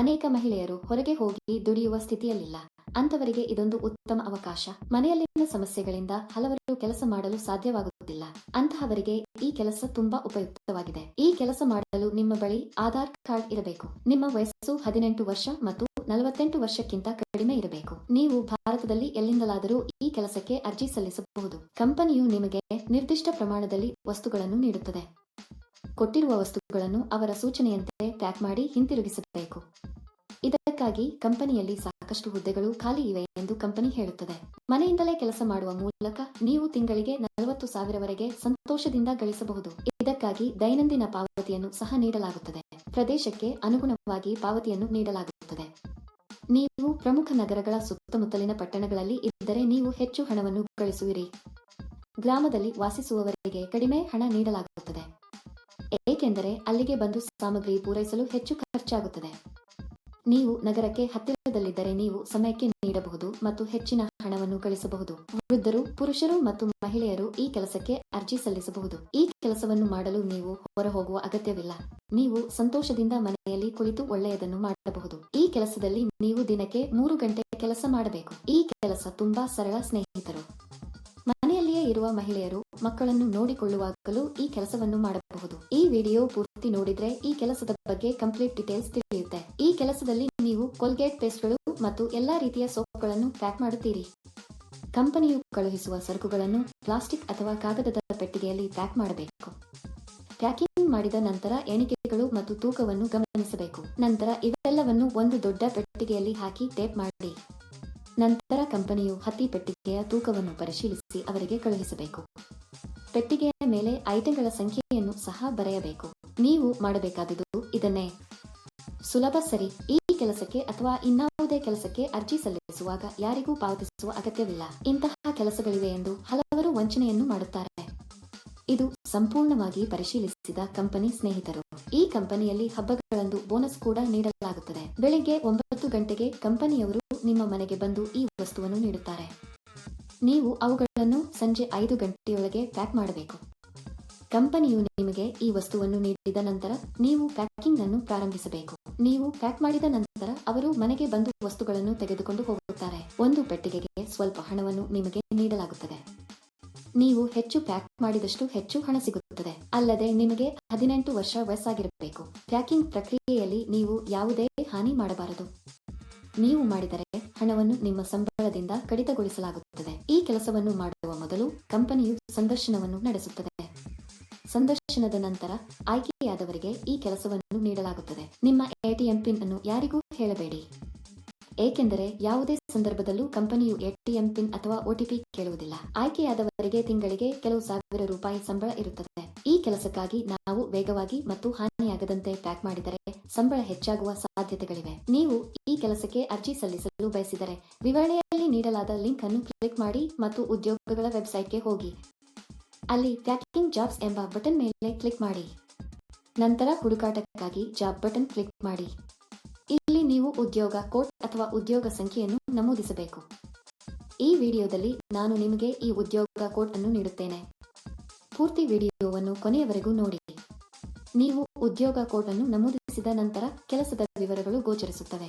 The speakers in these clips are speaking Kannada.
ಅನೇಕ ಮಹಿಳೆಯರು ಹೊರಗೆ ಹೋಗಿ ದುಡಿಯುವ ಸ್ಥಿತಿಯಲ್ಲಿಲ್ಲ. ಅಂತವರಿಗೆ ಇದೊಂದು ಉತ್ತಮ ಅವಕಾಶ. ಮನೆಯಲ್ಲಿನ ಸಮಸ್ಯೆಗಳಿಂದ ಹಲವರು ಕೆಲಸ ಮಾಡಲು ಸಾಧ್ಯವಾಗುತ್ತಿಲ್ಲ. ಅಂತಹವರಿಗೆ ಈ ಕೆಲಸ ತುಂಬಾ ಉಪಯುಕ್ತವಾಗಿದೆ. ಈ ಕೆಲಸ ಮಾಡಲು ನಿಮ್ಮ ಬಳಿ ಆಧಾರ್ ಕಾರ್ಡ್ ಇರಬೇಕು. ನಿಮ್ಮ ವಯಸ್ಸು ಹದಿನೆಂಟು ವರ್ಷ ಮತ್ತು ನಲವತ್ತೆಂಟು ವರ್ಷಕ್ಕಿಂತ ಕಡಿಮೆ ಇರಬೇಕು. ನೀವು ಭಾರತದಲ್ಲಿ ಎಲ್ಲಿಂದಲಾದರೂ ಈ ಕೆಲಸಕ್ಕೆ ಅರ್ಜಿ ಸಲ್ಲಿಸಬಹುದು. ಕಂಪನಿಯು ನಿಮಗೆ ನಿರ್ದಿಷ್ಟ ಪ್ರಮಾಣದಲ್ಲಿ ವಸ್ತುಗಳನ್ನು ನೀಡುತ್ತದೆ. ಕೊಟ್ಟಿರುವ ವಸ್ತುಗಳನ್ನು ಅವರ ಸೂಚನೆಯಂತೆ ಪ್ಯಾಕ್ ಮಾಡಿ ಹಿಂತಿರುಗಿಸಬೇಕು. ಇದಕ್ಕಾಗಿ ಕಂಪನಿಯಲ್ಲಿ ಸಾಕಷ್ಟು ಹುದ್ದೆಗಳು ಖಾಲಿ ಇವೆ ಎಂದು ಕಂಪನಿ ಹೇಳುತ್ತದೆ. ಮನೆಯಿಂದಲೇ ಕೆಲಸ ಮಾಡುವ ಮೂಲಕ ನೀವು ತಿಂಗಳಿಗೆ ನಲವತ್ತು ಸಾವಿರವರೆಗೆ ಸಂತೋಷದಿಂದ ಗಳಿಸಬಹುದು. ಇದಕ್ಕಾಗಿ ದೈನಂದಿನ ಪಾವತಿಯನ್ನು ಸಹ ನೀಡಲಾಗುತ್ತದೆ. ಪ್ರದೇಶಕ್ಕೆ ಅನುಗುಣವಾಗಿ ಪಾವತಿಯನ್ನು ನೀಡಲಾಗುತ್ತದೆ. ನೀವು ಪ್ರಮುಖ ನಗರಗಳ ಸುತ್ತಮುತ್ತಲಿನ ಪಟ್ಟಣಗಳಲ್ಲಿ ಇದ್ದರೆ ನೀವು ಹೆಚ್ಚು ಹಣವನ್ನು ಗಳಿಸುವಿರಿ. ಗ್ರಾಮದಲ್ಲಿ ವಾಸಿಸುವವರಿಗೆ ಕಡಿಮೆ ಹಣ ನೀಡಲಾಗುತ್ತದೆ. ಏಕೆಂದರೆ ಅಲ್ಲಿಗೆ ಬಂದು ಸಾಮಗ್ರಿ ಪೂರೈಸಲು ಹೆಚ್ಚು ಖರ್ಚಾಗುತ್ತದೆ. ನೀವು ನಗರಕ್ಕೆ ಹತ್ತಿರದಲ್ಲಿದ್ದರೆ ನೀವು ಸಮಯಕ್ಕೆ ನೀಡಬಹುದು ಮತ್ತು ಹೆಚ್ಚಿನ ಹಣವನ್ನು ಗಳಿಸಬಹುದು. ವೃದ್ಧರು, ಪುರುಷರು ಮತ್ತು ಮಹಿಳೆಯರು ಈ ಕೆಲಸಕ್ಕೆ ಅರ್ಜಿ ಸಲ್ಲಿಸಬಹುದು. ಈ ಕೆಲಸವನ್ನು ಮಾಡಲು ನೀವು ಹೊರ ಹೋಗುವ ಅಗತ್ಯವಿಲ್ಲ. ನೀವು ಸಂತೋಷದಿಂದ ಮನೆಯಲ್ಲಿ ಕುಳಿತು ಒಳ್ಳೆಯದನ್ನು ಮಾಡಬಹುದು. ಈ ಕೆಲಸದಲ್ಲಿ ನೀವು ದಿನಕ್ಕೆ ಮೂರು ಗಂಟೆ ಕೆಲಸ ಮಾಡಬೇಕು. ಈ ಕೆಲಸ ತುಂಬಾ ಸರಳ ಸ್ನೇಹಿತರು. ಇರುವ ಮಹಿಳೆಯರು ಮಕ್ಕಳನ್ನು ನೋಡಿಕೊಳ್ಳುವಾಗಲೂ ಈ ಕೆಲಸವನ್ನು ಮಾಡಬಹುದು. ಈ ವಿಡಿಯೋ ಪೂರ್ತಿ ನೋಡಿದ್ರೆ ಈ ಕೆಲಸದ ಬಗ್ಗೆ ಕಂಪ್ಲೀಟ್ ಡೀಟೇಲ್ಸ್ ತಿಳಿಯುತ್ತೆ. ಈ ಕೆಲಸದಲ್ಲಿ ನೀವು ಕೋಲ್ಗೇಟ್ ಪೇಸ್ಟ್ಗಳು ಮತ್ತು ಎಲ್ಲಾ ರೀತಿಯ ಸೋಪ್ಗಳನ್ನು ಪ್ಯಾಕ್ ಮಾಡುತ್ತೀರಿ. ಕಂಪನಿಯು ಕಳುಹಿಸುವ ಸರಕುಗಳನ್ನು ಪ್ಲಾಸ್ಟಿಕ್ ಅಥವಾ ಕಾಗದದ ಪೆಟ್ಟಿಗೆಯಲ್ಲಿ ಪ್ಯಾಕ್ ಮಾಡಬೇಕು. ಪ್ಯಾಕಿಂಗ್ ಮಾಡಿದ ನಂತರ ಎಣಿಕೆಗಳು ಮತ್ತು ತೂಕವನ್ನು ಗಮನಿಸಬೇಕು. ನಂತರ ಇವೆಲ್ಲವನ್ನು ಒಂದು ದೊಡ್ಡ ಪೆಟ್ಟಿಗೆಯಲ್ಲಿ ಹಾಕಿ ಟೇಪ್ ಮಾಡಿ. ನಂತರ ಕಂಪನಿಯು ಹತ್ತಿ ಪೆಟ್ಟಿಗೆಯ ತೂಕವನ್ನು ಪರಿಶೀಲಿಸಿ ಅವರಿಗೆ ಕಳುಹಿಸಬೇಕು. ಪೆಟ್ಟಿಗೆಯ ಮೇಲೆ ಐಟಂಗಳ ಸಂಖ್ಯೆಯನ್ನು ಸಹ ಬರೆಯಬೇಕು. ನೀವು ಮಾಡಬೇಕಾದುದು ಇದನ್ನೇ. ಸುಲಭ ಸರಿ. ಈ ಕೆಲಸಕ್ಕೆ ಅಥವಾ ಇನ್ನಾವುದೇ ಕೆಲಸಕ್ಕೆ ಅರ್ಜಿ ಸಲ್ಲಿಸುವಾಗ ಯಾರಿಗೂ ಪಾವತಿಸುವ ಅಗತ್ಯವಿಲ್ಲ. ಇಂತಹ ಕೆಲಸಗಳಿವೆ ಎಂದು ಹಲವರು ವಂಚನೆಯನ್ನು ಮಾಡುತ್ತಾರೆ. ಇದು ಸಂಪೂರ್ಣವಾಗಿ ಪರಿಶೀಲಿಸಿದ ಕಂಪನಿ ಸ್ನೇಹಿತರು. ಈ ಕಂಪನಿಯಲ್ಲಿ ಹಬ್ಬಗಳಂದು ಬೋನಸ್ ಕೂಡ ನೀಡಲಾಗುತ್ತದೆ. ಬೆಳಿಗ್ಗೆ ಒಂಬತ್ತು ಗಂಟೆಗೆ ಕಂಪನಿಯವರು ನಿಮ್ಮ ಮನೆಗೆ ಬಂದು ಈ ವಸ್ತುವನ್ನು ನೀಡುತ್ತಾರೆ. ನೀವು ಅವುಗಳನ್ನು ಸಂಜೆ ಐದು ಗಂಟೆಯೊಳಗೆ ಪ್ಯಾಕ್ ಮಾಡಬೇಕು. ಕಂಪನಿಯು ನಿಮಗೆ ಈ ವಸ್ತುವನ್ನು ನೀಡಿದ ನಂತರ ನೀವು ಪ್ಯಾಕಿಂಗ್ ಅನ್ನು ಪ್ರಾರಂಭಿಸಬೇಕು. ನೀವು ಪ್ಯಾಕ್ ಮಾಡಿದ ನಂತರ ಅವರು ಮನೆಗೆ ಬಂದು ವಸ್ತುಗಳನ್ನು ತೆಗೆದುಕೊಂಡು ಹೋಗುತ್ತಾರೆ. ಒಂದು ಪೆಟ್ಟಿಗೆಗೆ ಸ್ವಲ್ಪ ಹಣವನ್ನು ನಿಮಗೆ ನೀಡಲಾಗುತ್ತದೆ. ನೀವು ಹೆಚ್ಚು ಪ್ಯಾಕ್ ಮಾಡಿದಷ್ಟು ಹೆಚ್ಚು ಹಣ ಸಿಗುತ್ತದೆ. ಅಲ್ಲದೆ ನಿಮಗೆ ಹದಿನೆಂಟು ವರ್ಷ ವಯಸ್ಸಾಗಿರಬೇಕು. ಪ್ಯಾಕಿಂಗ್ ಪ್ರಕ್ರಿಯೆಯಲ್ಲಿ ನೀವು ಯಾವುದೇ ಹಾನಿ ಮಾಡಬಾರದು. ನೀವು ಮಾಡಿದರೆ ಹಣವನ್ನು ನಿಮ್ಮ ಸಂಬಳದಿಂದ ಕಡಿತಗೊಳಿಸಲಾಗುತ್ತದೆ. ಈ ಕೆಲಸವನ್ನು ಮಾಡುವ ಮೊದಲು ಕಂಪನಿಯು ಸಂದರ್ಶನವನ್ನು ನಡೆಸುತ್ತದೆ. ಸಂದರ್ಶನದ ನಂತರ ಆಯ್ಕೆಯಾದವರಿಗೆ ಈ ಕೆಲಸವನ್ನು ನೀಡಲಾಗುತ್ತದೆ. ನಿಮ್ಮ ಎಟಿಎಂ ಪಿನ್ ಅನ್ನು ಯಾರಿಗೂ ಹೇಳಬೇಡಿ. ಏಕೆಂದರೆ ಯಾವುದೇ ಸಂದರ್ಭದಲ್ಲೂ ಕಂಪನಿಯು ಎಟಿಎಂ ಪಿನ್ ಅಥವಾ ಒಟಿಪಿ ಕೇಳುವುದಿಲ್ಲ. ಆಯ್ಕೆಯಾದವರಿಗೆ ತಿಂಗಳಿಗೆ ಕೆಲವು ಸಾವಿರ ರೂಪಾಯಿ ಸಂಬಳ ಇರುತ್ತದೆ. ಈ ಕೆಲಸಕ್ಕಾಗಿ ನಾವು ವೇಗವಾಗಿ ಮತ್ತು ಹಾನಿಯಾಗದಂತೆ ಪ್ಯಾಕ್ ಮಾಡಿದರೆ ಸಂಬಳ ಹೆಚ್ಚಾಗುವ ಸಾಧ್ಯತೆಗಳಿವೆ. ನೀವು ಕೆಲಸಕ್ಕೆ ಅರ್ಜಿ ಸಲ್ಲಿಸಲು ಬಯಸಿದರೆ ವಿವರಣೆಯಲ್ಲಿ ನೀಡಲಾದ ಲಿಂಕ್ ಅನ್ನು ಕ್ಲಿಕ್ ಮಾಡಿ ಮತ್ತು ಉದ್ಯೋಗಗಳ ವೆಬ್ಸೈಟ್ಗೆ ಹೋಗಿ. ಅಲ್ಲಿ ಪ್ಯಾಕಿಂಗ್ ಜಾಬ್ಸ್ ಎಂಬ ಬಟನ್ ಮೇಲೆ ಕ್ಲಿಕ್ ಮಾಡಿ. ನಂತರ ಹುಡುಕಾಟಕ್ಕಾಗಿ ಜಾಬ್ ಬಟನ್ ಕ್ಲಿಕ್ ಮಾಡಿ. ಇಲ್ಲಿ ನೀವು ಉದ್ಯೋಗ ಕೋಡ್ ಅಥವಾ ಉದ್ಯೋಗ ಸಂಖ್ಯೆಯನ್ನು ನಮೂದಿಸಬೇಕು. ಈ ವಿಡಿಯೋದಲ್ಲಿ ನಾನು ನಿಮಗೆ ಈ ಉದ್ಯೋಗ ಕೋಡ್ ಅನ್ನು ನೀಡುತ್ತೇನೆ. ಪೂರ್ತಿ ವಿಡಿಯೋವನ್ನು ಕೊನೆಯವರೆಗೂ ನೋಡಿ. ನೀವು ಉದ್ಯೋಗ ಕೋಡ್ ಅನ್ನು ನಮೂದಿಸಿದ ನಂತರ ಕೆಲಸದ ವಿವರಗಳು ಗೋಚರಿಸುತ್ತವೆ.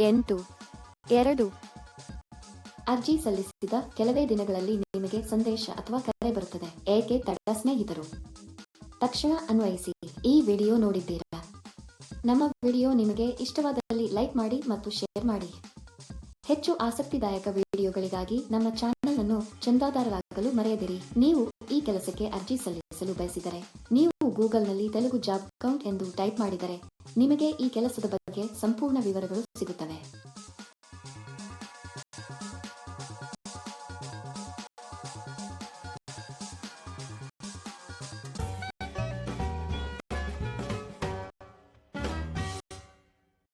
ಎಂಟು, ಎರಡು. ಅರ್ಜಿ ಸಲ್ಲಿಸಿದ ಕೆಲವೇ ದಿನಗಳಲ್ಲಿ ನಿಮಗೆ ಸಂದೇಶ ಅಥವಾ ಕರೆ ಬರುತ್ತದೆ. ಏಕೆ ತಡ ಸ್ನೇಹಿತರು? ತಕ್ಷಣ ಅನ್ವಯಿಸಿ. ಈ ವಿಡಿಯೋ ನೋಡಿದ್ದೀರಾ? ನಮ್ಮ ವಿಡಿಯೋ ನಿಮಗೆ ಇಷ್ಟವಾದಲ್ಲಿ ಲೈಕ್ ಮಾಡಿ ಮತ್ತು ಶೇರ್ ಮಾಡಿ. ಹೆಚ್ಚು ಆಸಕ್ತಿದಾಯಕ ವಿಡಿಯೋಗಳಿಗಾಗಿ ನಮ್ಮ ಚಾನೆಲ್ ಅನ್ನು ಚಂದಾದಾರರಾಗಲು ಮರೆಯದಿರಿ. ನೀವು ಈ ಕೆಲಸಕ್ಕೆ ಅರ್ಜಿ ಸಲ್ಲಿಸಲು ಬಯಸಿದರೆ ನೀವು ಗೂಗಲ್ನಲ್ಲಿ ತೆಲುಗು ಜಾಬ್ ಅಕೌಂಟ್ ಎಂದು ಟೈಪ್ ಮಾಡಿದರೆ ನಿಮಗೆ ಈ ಕೆಲಸದ ಬಗ್ಗೆ ಸಂಪೂರ್ಣ ವಿವರಗಳು ಸಿಗುತ್ತವೆ.